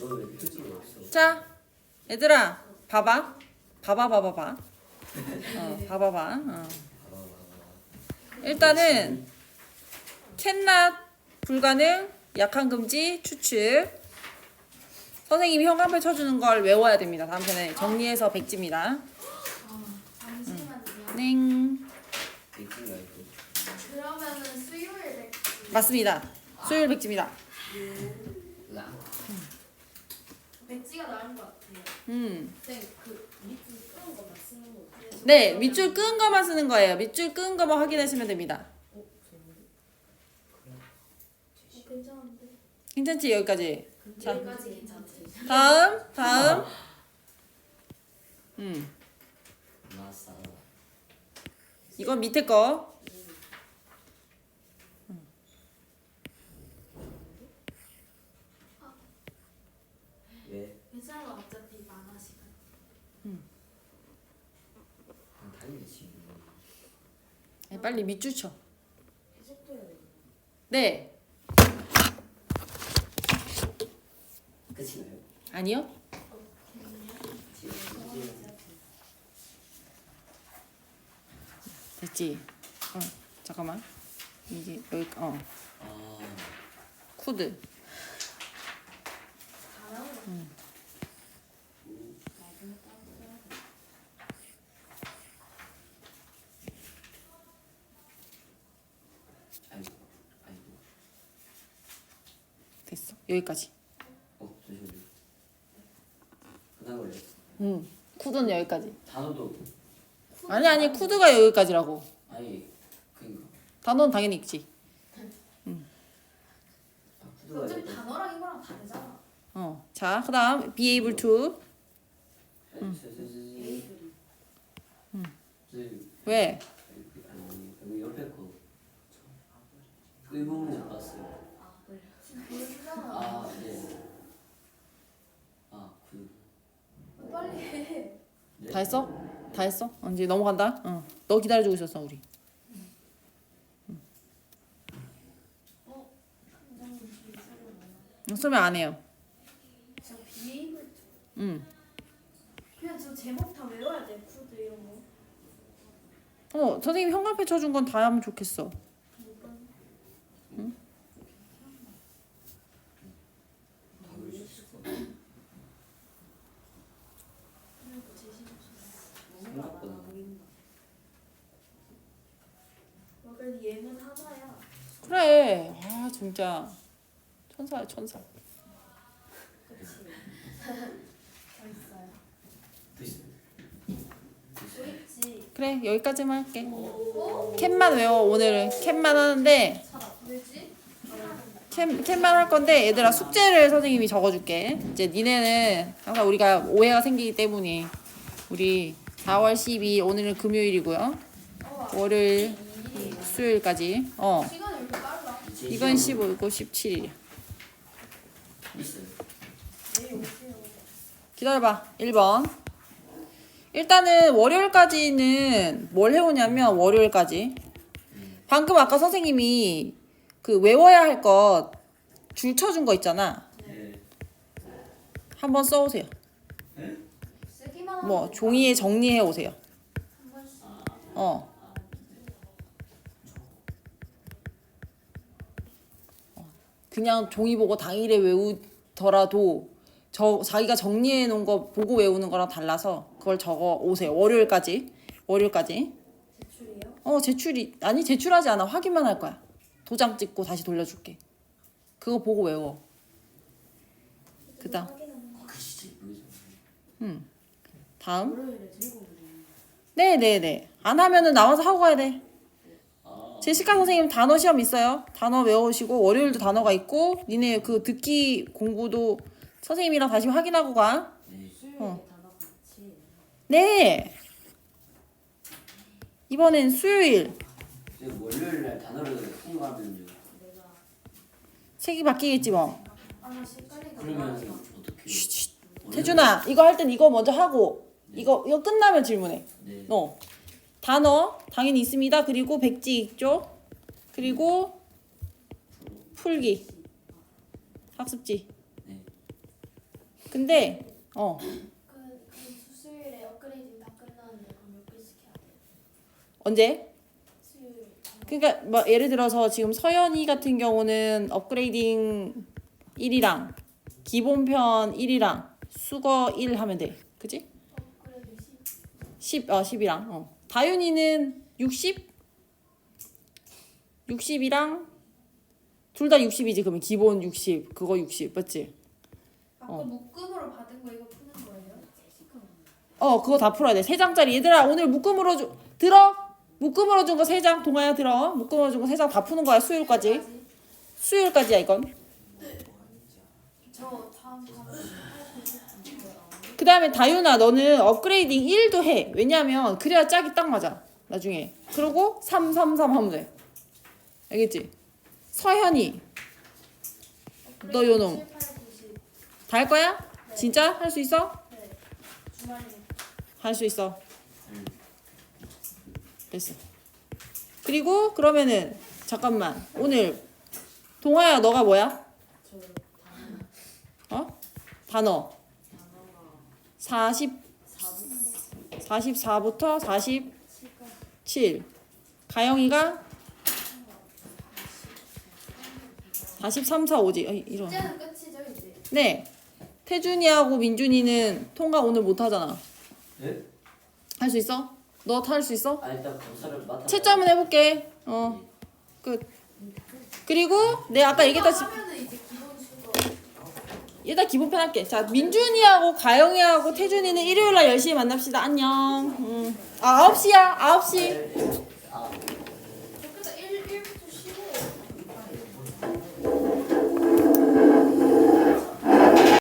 너왜 표정이 없어? 자, 얘들아, 봐봐. 봐봐, 봐봐, 봐. 어, 봐봐, 봐. 어. 일단은 캔낫 불가능, 약한 금지, 추측. 선생님이 형광펜 쳐주는 걸 외워야 됩니다. 다음 편에 정리해서 백지입니다. 어, 잠시만요. 넹. 백지가 있고. 그러면은 수요일 백지. 맞습니다. 수요일 백지입니다. 라. 백지가 나은 것 같아요. 음. 쌤그 밑줄 끄는 거만 쓰는 거. 네, 밑줄 끈 거만 쓰는 거예요. 밑줄 끈 거만 확인하시면 됩니다. 어, 괜찮은데. 괜찮지? 여기까지. 자. 여기까지 괜찮지. 다음, 다음. 음. 마사. 이건 밑에 거. 왜? 괜찮아 어차피 만화 시간. 안 달리 지금. 네, 빨리 밑줄 쳐. 네. 끝이나요? 아니요. 됐지. 어, 잠깐만. 이게 여기 어 아 코드. 다 나오네. 아이고 아이고. 됐어. 여기까지. 어 잠시만요. 그다음 원래 음. 쿠드는 여기까지. 단어도 아니 아니 쿠드가 여기까지라고. 아니 그니까 단어는 당연히 있지. 아, 구두가. 단어랑 이거랑 다르잖아. 어. 자, 그다음 be able to. 저, 에이블이. 저, 왜? 아니 여기 옆에 거 의문을 못 봤어요. 아 보여주잖아. 아 네. 아 그 빨리 해. 네. 다 했어? 다 했어? 어, 이제 넘어간다. 어. 너 기다려주고 있었어 우리. 어. 비싸려나. 응, 설명 안 해요. 저 비에이블. 응. 그냥 저 제목 다 외워야 돼. 푸드 이런 거. 어, 선생님 형광펜 쳐준 건 다 하면 좋겠어. 다 그럴 수 있을 것 그냥 그 제시해 줘. 생각보다. 어, 그래도 얘는 하나야. 그래. 아 진짜 천사야 천사. 그래 여기까지만 할게. 어? 캔만 외워 오늘은 캔만 하는데 캔만 할 건데 얘들아 숙제를 선생님이 적어줄게. 이제 니네는 항상 우리가 오해가 생기기 때문에 우리 4월 12일 오늘은 금요일이고요. 어. 월요일 이 수요일까지. 어 이건 시험 15이고 17일이야. 있어요. 내일 오세요. 기다려봐. 1번. 일단은 월요일까지는 뭘 해오냐면 월요일까지. 방금 아까 선생님이 그 외워야 할 것 줄 쳐준 거 있잖아. 네. 한번 써오세요. 뭐 종이에 정리해 오세요. 어. 그냥 종이 보고 당일에 외우더라도 저 자기가 정리해 놓은 거 보고 외우는 거랑 달라서 그걸 적어 오세요. 월요일까지. 월요일까지. 제출이요? 어, 제출이 아니 제출하지 않아. 확인만 할 거야. 도장 찍고 다시 돌려줄게. 그거 보고 외워. 그다음. 음. 다음. 네, 네, 네. 안 하면은 나와서 하고 가야 돼. 아 제시카 선생님 단어 시험 있어요. 단어 외우시고 월요일도 단어가 있고 니네 그 듣기 공부도 선생님이랑 다시 확인하고 가. 네. 어. 단어 같이. 네. 이번엔 수요일 월요일 날 단어를 통과하면요. 책이 바뀌겠지 뭐. 아 그러면. 어떻게? 쉿, 쉿. 월요일- 태준아 이거 할 땐 이거 먼저 하고 이거 이거 끝나면 질문해. 네. 어. 단어 당연히 있습니다. 그리고 백지 있죠. 그리고 풀기 학습지. 네. 근데 어 그, 그 수요일에 업그레이딩 다 끝나는데 그럼 몇 개씩 해야 돼요? 언제? 수요일. 그러니까 뭐 예를 들어서 지금 서연이 같은 경우는 업그레이딩 1이랑 기본편 1이랑 수거 1 하면 돼. 그지? 업그레이딩 10. 10, 어, 10이랑. 어. 다윤이는 60? 60이랑 둘 다 60이지. 그러면 기본 60, 그거 60. 맞지? 아까 어. 묶음으로 받은 거 이거 푸는 거예요? 어, 그거 다 풀어야 돼. 세 장짜리. 얘들아, 오늘 묶음으로 주, 들어? 묶음으로 준 거 세 장. 동아야 들어. 묶음으로 준 거 세 장 다 푸는 거야. 수요일까지. 수요일까지야, 이건. 저 다음 거예요. 그 다음에 다윤아 너는 업그레이딩 1도 해 왜냐면 그래야 짝이 딱 맞아 나중에 그리고 3 3 3 하면 돼 알겠지? 서현이 너 요놈. 7, 8, 90. 다할 거야? 진짜? 할 수 있어? 네. 주말이니까. 할수 있어 됐어 그리고 그러면은 잠깐만 오늘 동아야 너가 뭐야? 어? 단어 40 44부터 47 가영이가 43, 4, 5지 어, 이런 이제는 끝이죠 이제. 네 태준이하고 민준이는 통과 오늘 못 하잖아 네? 할수 있어? 너할수 있어? 아 일단 검사를 맡아. 채점은 해볼게 어 끝 그리고 내 아까 얘기했다시피 하면은 이제. 일단 기본 편 할게. 자, 민준이하고 가영이하고 태준이는 일요일 날 10시에 만납시다. 안녕. 음. 아, 9시야. 9시. 네.